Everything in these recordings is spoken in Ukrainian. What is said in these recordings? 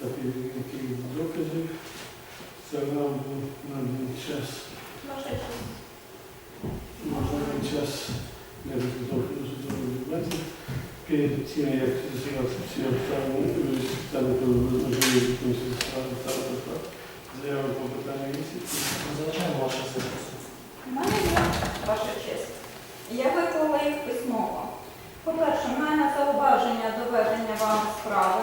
Такі таких докази. Це нам був на час. Можливий час не доказів. Перед тим, як з'явився всі обставини, там розложили комісію справи та заяви по питанню місяці. Зачем ваша запису? У мене ваша честь. Я виклала їх письмово. По-перше, в мене зауваження доведення вам справи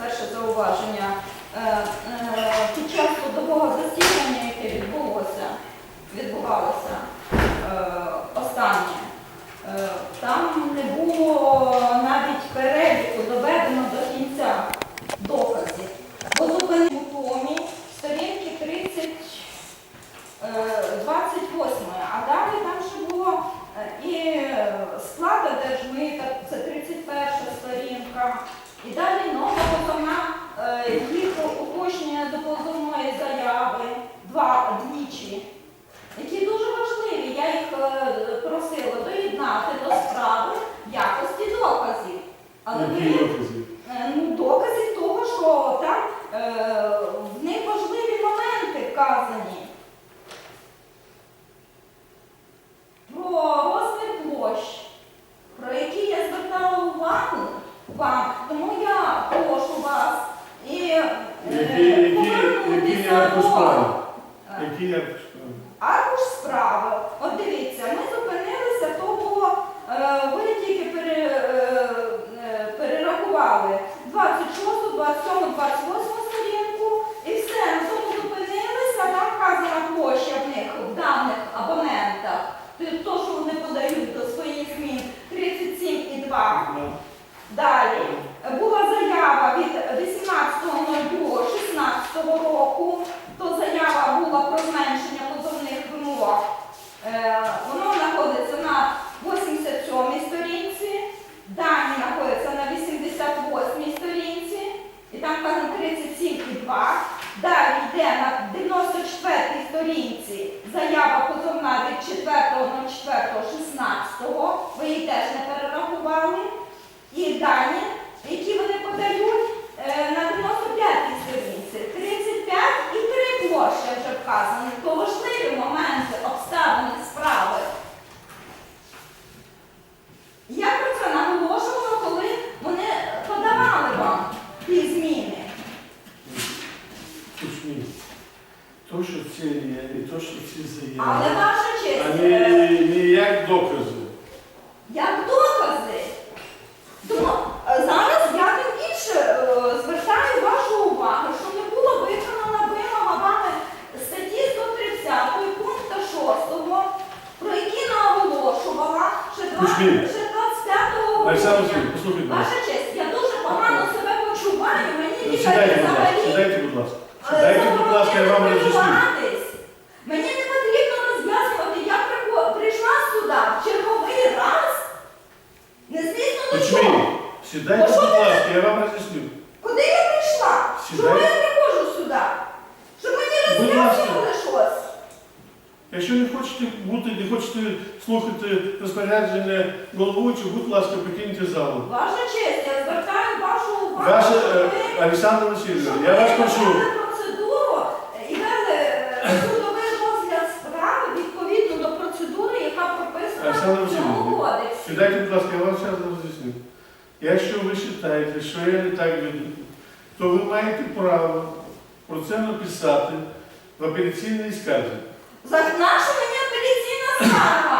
перше зауваження. Е, е, під час судового засідання, яке відбулося, 27, 28例子 Чому я приходжу сюди? Щоб мені роз'яснювали щось. Якщо не хочете бути, не хочете слухати розпорядження головуючого, будь ласка, покиньте залу. Ваша честь, я звертаю вашу увагу. Ваше, е, Олександр Васильович, я вас прошу. провели процедуру і е, судовий розгляд справи відповідно до процедури, яка прописана Сідайте, будь ласка, я вам зараз роз'ясню. Якщо ви вважаєте, що я не так веду, то ви маєте право про це написати в апеляційній скарзі. За наша мені апеляційна скарга.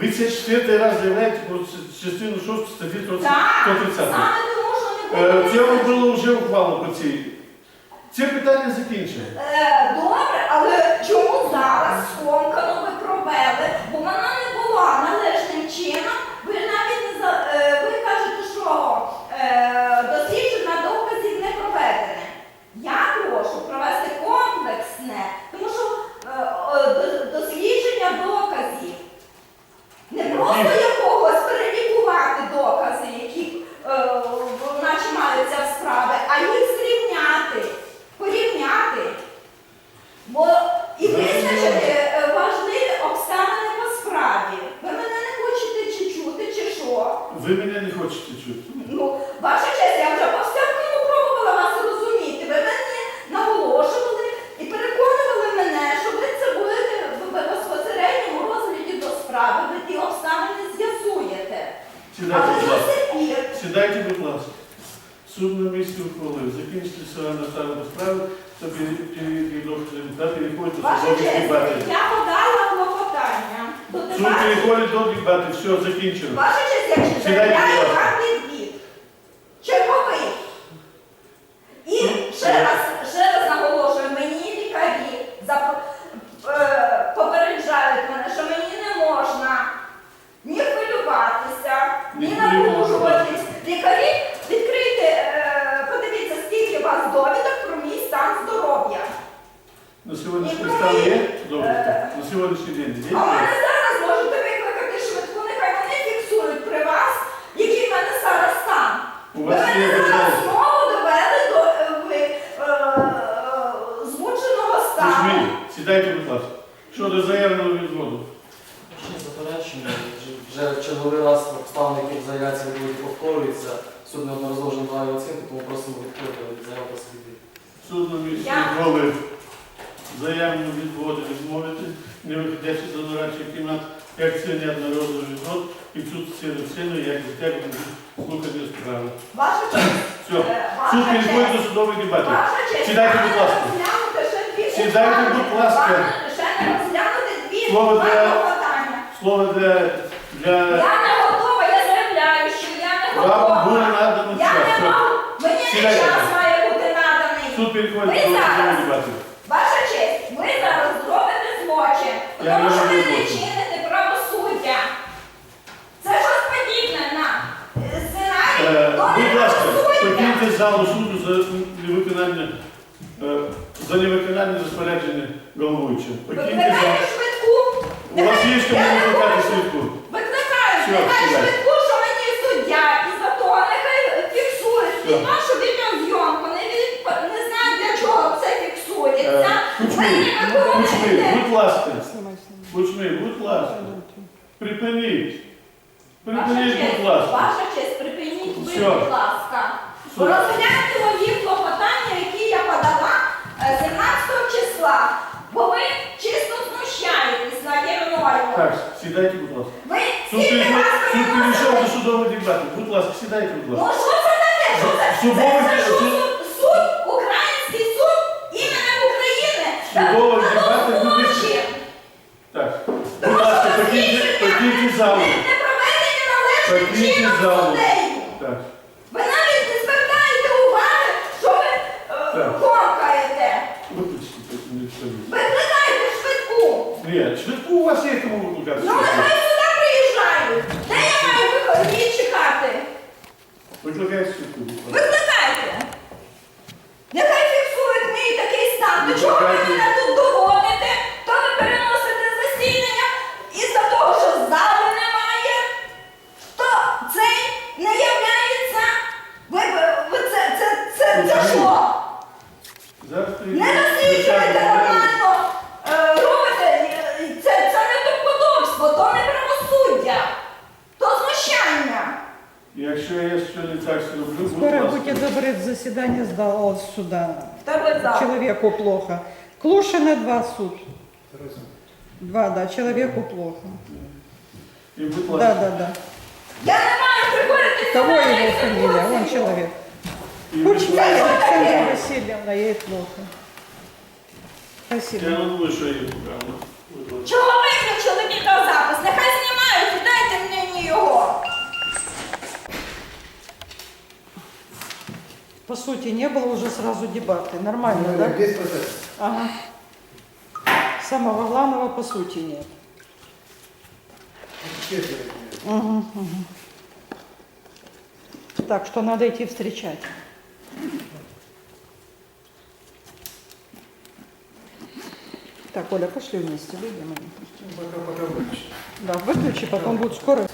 Ви це четвертий раз заявляєте про частину 6 статті 130. Так, саме тому, що не е, Це було вже ухвалено по цій. Це питання закінчено. Е, добре, але чому зараз скомкано ви провели? Бо вона не була належним чином. Просто якогось перелікувати докази, які е, наче маються в справи, а їх зрівняти, порівняти. Бо і визначити е, важливі обставини по справі. Ви мене не хочете чи чути, чи що? Ви мене не хочете чути. Ну, ваша честь, я вже по всякому пробувала вас розуміти. Ви мені наголошували і переконували мене, що ви це будете в безпосередньому розгляді до справи, ви ті обставини з'ясуєте. Сідайте, Але будь до ласка. сих пір. Сідайте, будь ласка. Суд на місці ухвалив. Закінчити села наставлену справу та перевірки доказів та переходить до Ваша судової честь, дебати. я подала клопотання до Суд дебатів. переходить до дебати. Все, закінчено. Ваша честь, якщо Сідайте, будь ласка. вам відвід. Черговий. І ще раз, ще раз наголошую, мені лікарі зап- е, попереджають мене, що мені не можна ні хвилюватися, ні Ні напружуватись. Лікарі, відкрийте, е, подивіться, скільки у вас довідок про мій стан здоров'я. На сьогоднішній стан є Е. довідка? На сьогоднішній день є? А в мене зараз можете швидку, нехай вони фіксують при вас, який в мене зараз там. У Ви вас є мене зараз знову довели до е, ви, е, змученого стану. Сідайте, будь ласка. Щодо заявленого відводу. Ще заперечення, вже- вже в черговий раз обставини, які в заявці будуть повторюються. Суд неодноразово вже надає оцінку, тому просимо відповідати від заяви та сліди. Суд на місці Я- ухвалив заявлену відводу відмовити, не виходячи за нарадчий кімнат, як це неодноразовий відвод, і суд сіли сину, як затягнути слухання справи. Ваша честь. Все. е, Суд Ваша переходить до честь. Честь. Сідайте, будь ласка. розглянути Сідайте, будь ласка. Не розглянути Слово для- Слово для, для Я не готова, я заявляю, що я не вам готова. буде надано Я час. не можу. Мені не Сідайте. час має бути наданий. Суд переходить до зараз. Ваша честь, ви зараз зробите злочин, тому що ви не чините правосуддя. Це щось подібне на е, сценарій Е, до Будь неправосуддя. залу суду за невиконання е, за невиконання розпорядження залу. Викликайте швидку. У вас є я не викликати швидку. Викликаю, Все, швидку, що мені суддя, і за то нехай Все. під вашу відеозйомку. Не, не знаю, для чого це фіксується. Е, Кучми, Кучми, будь ласка. Кучми, будь ласка. Припиніть. Припиніть, будь ласка. ваша честь, припиніть будь ласка. Розгляньте мої клопотання, які я подала е, 17 числа, бо ви чисто знущаєтесь наді мною. Так, сідайте, будь ласка. Ви Суд перейшов, раз суд перейшов до судової дебати. Будь ласка, сідайте, будь Ну ласка. що це таке? Що це? Судовий Це, що, суд- український суд іменем України. Та Судовий це дебати буде- злочин. Так. Будь ласка, покиньте, покиньте залу. Не проведені належним Покиньте чином залу. два суд. Два, да, человеку плохо. І будь Да, ласка. да, да. Я не маю приходити Кого сюди на его фамилия? Он екзекуцію. человек. І будь Кучма ласка. Александра Васильевна, ей плохо. Я Спасибо. не думаю, що я правда. Будь ласка. Чого виключили відеозапис? Нехай знімають, і дайте мені його. По сути, не было уже сразу дебаты. Нормально, да? Весь процесс. Ага. Самого главного по сути нет. Мгм, мгм. Так что надо идти встречать. Так, Оля, пошли вместе, выйдем. Пока, пока выключи. Да, выключи, потом будет скорость.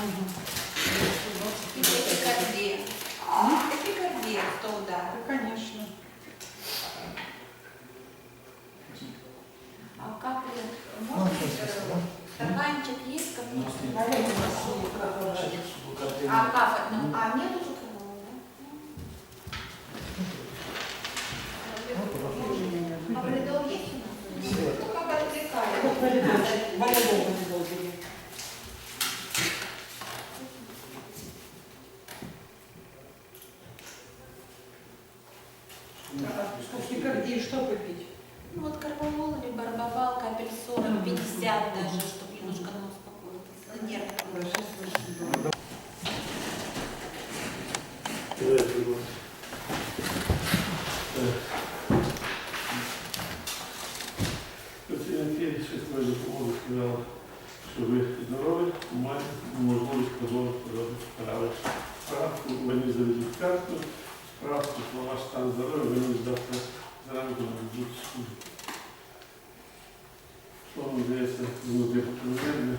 algo. Тахикардии что попить? Ну, вот карвалол или барбавал, капель 40, 50 даже, чтобы немножко она успокоилась. Нервы. Давай, другой. Пацієнтки швидкої допомоги сказали, що ви здорові, маєте можливість продовжити робити справи. Справку мені заведуть карту, Справку про ваш стан здоров'я мені завтра зранку нададуть суд. Що вам здається, минути потрібно?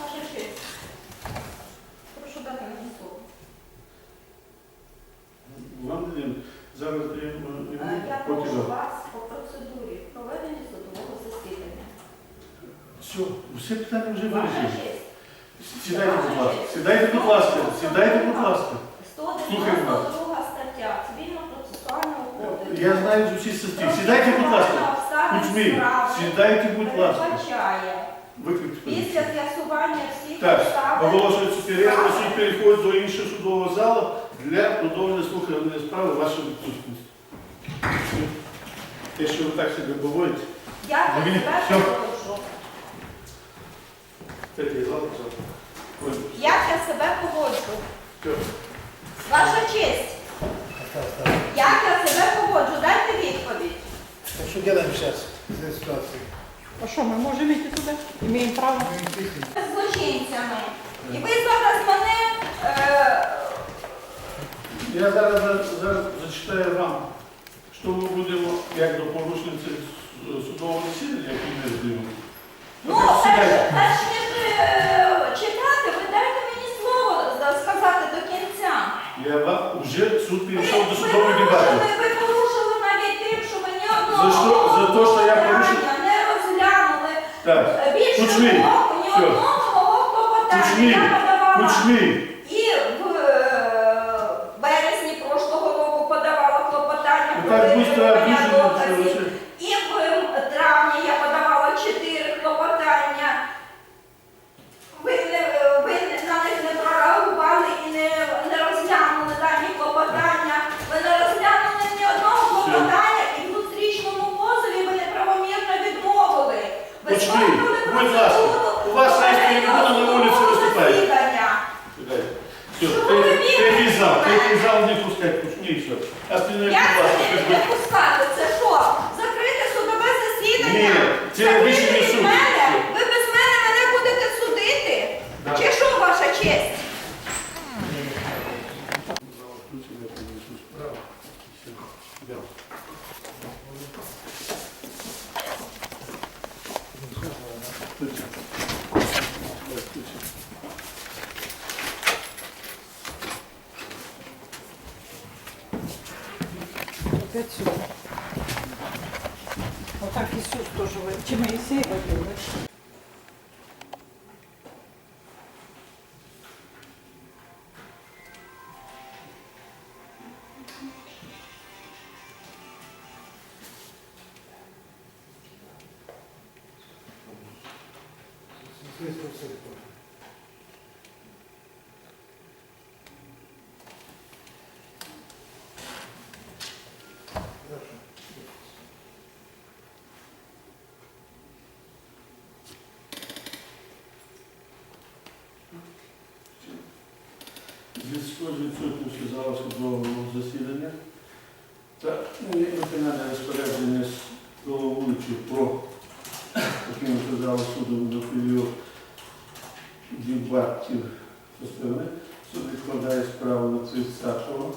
Ваша честь. Прошу дати мені слово. Вам даємо зараз даємо Е, Я прошу вас по процедурі проведення судового засідання. Все, всі питання вже честь. Сідайте, будь ласка. Сідайте, будь ласка. Сідайте, будь ласка. 192 стаття Цивільно-процесуального кодексу. Я знаю з усіх статті. Сідайте, будь ласка. Кузьмі, сідайте, будь ласка. Після з'ясування всіх Так, обставин оголошується перерва, суд переходить до іншого судового залу для продовження слухання справи вашої відсутності. Якщо ви так себе поводите, я що? це ти Як я себе поводжу? Ваша честь, як я себе поводжу? Дайте відповідь. А что делаем сейчас из этой ситуации? А що, ми можемо йти туди? Маємо право. З злочинцями. І ви зараз мене е, Я зараз, за- зараз зачитаю вам, що ми будемо, як до порушниці судового засідання, які ми здійснимо. Ну, перш, перш ніж е, читати, ви дайте мені слово за- сказати до кінця. Я вам вже суд перейшов до судової дебати. ви порушили навіть тим, що ви ні одного За що? За те, що я порушив? не розглянули. Так, Більше Кучмій, того, ні одного мого клопотання Кучмій, я подавала. Кучмій, І в е, березні прошлого року подавала клопотання про так швидко виявлення обіжені, доказів. І в травні я подавала чотири клопотання. Ви, не, ви на них не прореагували і не, не розглянули дані клопотання. Ви не розглянули ні одного клопотання і в зустрічному позові ви неправомірно відмовили. Ви Кучмій, сформували будь ласка, процедуру у вас є трибуна, на вулиці судового виступайте. засідання. Сідай. Все, Що ти- ви третій зал, бігаєте? третій зал не пускай, Кучмій, все. Остальне, Як будь ласка, це підберіть. не пускати? Це що? Закрите судове засідання? Ні, це Закрите рішення від суду. мене? Ви без мене мене будете судити? Да. Чи що, ваша здесь вот с этой Хорошо. Зв'язку з відсутністю зала судового засідання та виконання розпорядження з головуючим про покинути залу суду до період дебатів сторони. Суд відкладає справу на 30-го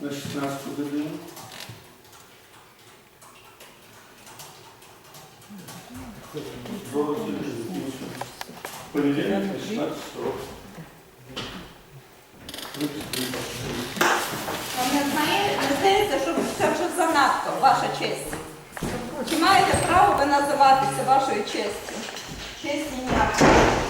на 16 годину. Понедельник, 16 років. Вам не здається, що це вже занадто, ваша честь. Чи маєте право ви називатися вашою честю? Честь ніяк.